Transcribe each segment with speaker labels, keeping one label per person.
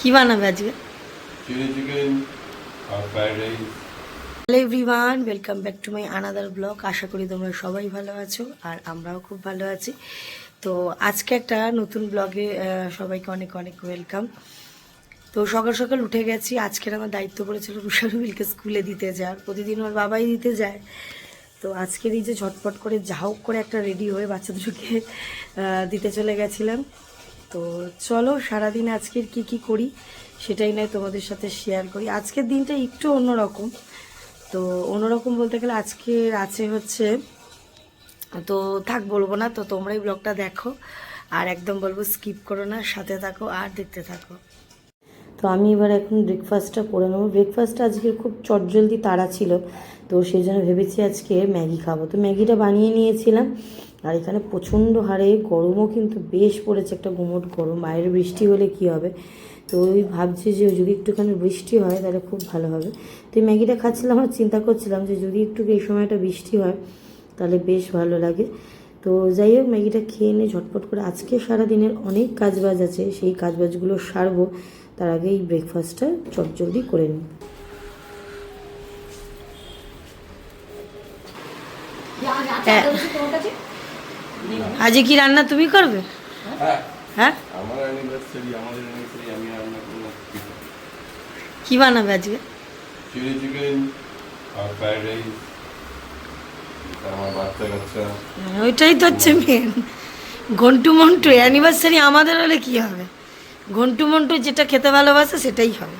Speaker 1: কি বানাবে আজকে? Hello everyone welcome back to my another blog আশা করি তোমরা সবাই ভালো আছো আর আমরাও খুব ভালো আছি। তো আজকে একটা নতুন ব্লগে সবাইকে অনেক অনেক ওয়েলকাম তো সকাল সকাল উঠে গেছি। আজকের আমার দায়িত্ব পড়েছিল রুশারুবিলকে স্কুলে দিতে যাওয়ার। প্রতিদিন ওর বাবাই দিতে যায়। তো আজকের এই যে ঝটপট করে যা হোক করে একটা রেডি হয়ে বাচ্চাদেরকে দিতে চলে গেছিলাম। তো চলো সারাদিন আজকের কি কি করি সেটাই নয় তোমাদের সাথে শেয়ার করি। আজকের দিনটা একটু অন্যরকম। তো অন্যরকম বলতে গেলে আজকের আছে হচ্ছে, তো থাক বলব না, তো তোমরাই ব্লগটা দেখো। আর একদম বলব স্কিপ করো না, সাথে থাকো আর দেখতে থাকো। তো আমি এবার এখন ব্রেকফাস্টটা করে নেব। ব্রেকফাস্টটা আজকে খুব চটজলদি তাড়া ছিল, তো সেই জন্য ভেবেছি আজকে ম্যাগি খাব। তো ম্যাগিটা বানিয়ে নিয়েছিলাম, আর এখানে প্রচণ্ড হারে, গরমও কিন্তু বেশ পড়েছে, একটা গুমট গরম। বাইরে বৃষ্টি হলে কি হবে? তো ওই ভাবছি যে যদি একটুখানি বৃষ্টি হয়, তাহলে খুব ভালো হবে। তো ম্যাগিটা খাচ্ছিলাম, আর চিন্তা করছিলাম যে যদি একটু এই সময়টা বৃষ্টি হয়, তাহলে বেশ ভালো লাগে। তো যাই হোক, ম্যাগিটা খেয়ে নিয়ে ঝটপট করে আজকে সারা দিনের অনেক কাজবাজ আছে, সেই কাজবাজগুলো সারবো। তার আগে এই ব্রেকফাস্টটা চটজলদি করে নিই। হ্যাঁ। আজকে কি রান্না তুমি করবে?
Speaker 2: হ্যাঁ।
Speaker 1: হ্যাঁ?
Speaker 2: আমার অ্যানিভার্সারি আমাদের অ্যানিভার্সারি আমি রান্না করব
Speaker 1: কি বানাবে আজকে?
Speaker 2: চিলি চিকেন আর ফ্রাইড রাইস আমার বাচ্চা কাচ্চা।
Speaker 1: ওইটাই তো হচ্ছে মেন ঘন্টু মন্টু অ্যানিভার্সারি আমাদের হলে কি হবে? ঘন্টু মন্টু যেটা খেতে ভালোবাসে সেটাই হবে।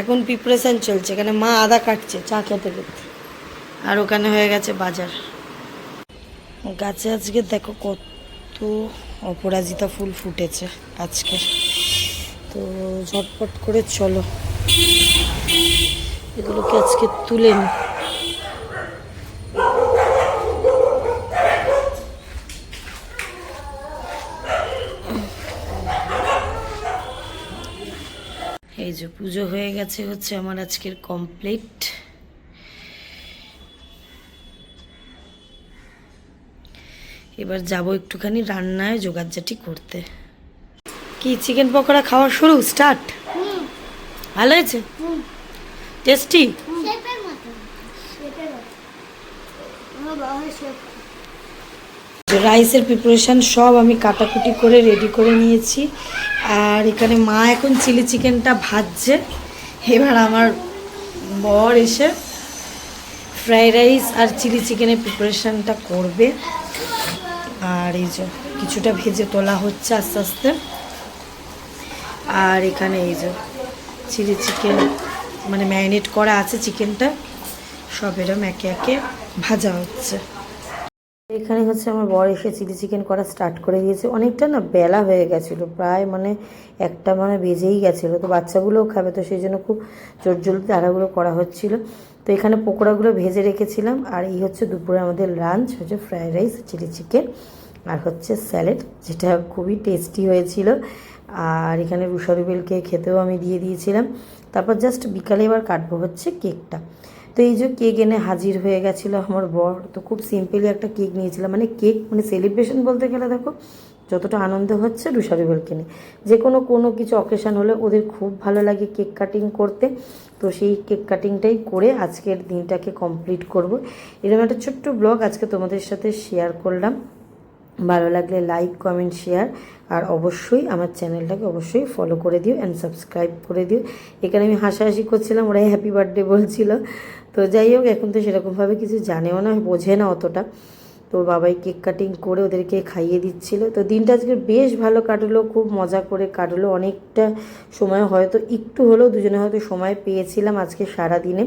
Speaker 1: এখন প্রিপারেশান চলছে, এখানে মা আদা কাটছে, চা খেতে খেতে। আর ওখানে হয়ে গেছে বাজার। গাছে আজকে দেখো কত অপরাজিতা ফুল ফুটেছে আজকে। তো ঝটপট করে চলো। এগুলোকে আজকে তুলে নিই। এই যে পুজো হয়ে গেছে হচ্ছে আমার আজকের কমপ্লিট এবার যাব একটুখানি রান্নায় জোগাড়জাটি করতে। কি চিকেন পকোড়া খাওয়া শুরু? স্টার্ট ভালো হয়েছে? টেস্টি রাইসের প্রিপারেশান সব আমি কাটাকুটি করে রেডি করে নিয়েছি। আর এখানে মা এখন চিলি চিকেনটা ভাজছে। এবার আমার বর এসে ফ্রাইড রাইস আর চিলি চিকেনের প্রিপারেশানটা করবে। আর এই যে কিছুটা ভেজে তোলা হচ্ছে আস্তে আস্তে। আর এখানে এই যে চিলি চিকেন মানে ম্যারিনেট করা আছে চিকেনটা। সব এরম একে একে ভাজা হচ্ছে। এখানে হচ্ছে আমার বর এসে চিলি চিকেন করা স্টার্ট করে দিয়েছে। অনেকটা না বেলা হয়ে গেছিল, প্রায় মানে একটা মানে বেজেই গেছিল। তো বাচ্চাগুলোও খাবে, তো সেই জন্য খুব জোর জলদি তাড়াগুলো করা হচ্ছিল। তো এখানে পকোড়াগুলো ভেজে রেখেছিলাম, আর এই হচ্ছে দুপুরে আমাদের লাঞ্চ হচ্ছে ফ্রায়েড রাইস চিলি চিকেন, আর হচ্ছে স্যালাড যেটা খুবই টেস্টি হয়েছিল। আর এখানে রুশারুবেলকে খেতেও আমি দিয়ে দিয়েছিলাম। তারপর জাস্ট বিকালে এবার কাটবো হচ্ছে কেকটা তো এই যে কেক এনে হাজির হয়ে গেছিল আমার বর, তো খুব সিম্পলি একটা কেক নিয়েছিলাম। মানে কেক মানে সেলিব্রেশন বলতে গেলে দেখো, যতটা আনন্দ হচ্ছে রুশারিবেলকে নিয়ে। যে কোনো কোনো কিছু অকেশান হলে ওদের খুব ভালো লাগে কেক কাটিং করতে। তো সেই কেক কাটিংটাই করে আজকের দিনটাকে কমপ্লিট করব। এরকম একটা ছোট্ট ব্লগ আজকে তোমাদের সাথে শেয়ার করলাম। ভালো লাগলে লাইক কমেন্ট শেয়ার আর অবশ্যই আমার চ্যানেলটাকে অবশ্যই ফলো করে দিও অ্যান্ড সাবস্ক্রাইব করে দিও। এখানে আমি হাসাহাসি করছিলাম, ওরাই হ্যাপি বার্থডে বলছিল। তো যাই হোক, এখন তো সেরকমভাবে কিছু জানেও না, বোঝে না অতটা। তোর বাবাই কেক কাটিং করে ওদেরকে খাইয়ে দিচ্ছিল। তো দিনটা আজকে বেশ ভালো কাটলো, খুব মজা করে কাটলো। অনেকটা সময় হয়তো, একটু হলেও দুজনে হয়তো সময় পেয়েছিলাম আজকে সারা দিনে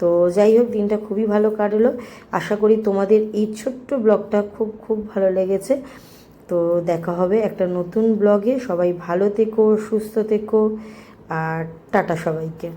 Speaker 1: তো যাই হোক, দিনটা খুবই ভালো কাটলো। আশা করি তোমাদের এই ছোট্ট ব্লগটা খুব খুব ভালো লেগেছে। তো দেখা হবে একটা নতুন ব্লগে। সবাই ভালো থেকো, সুস্থ থেকো, আর টাটা সবাইকে।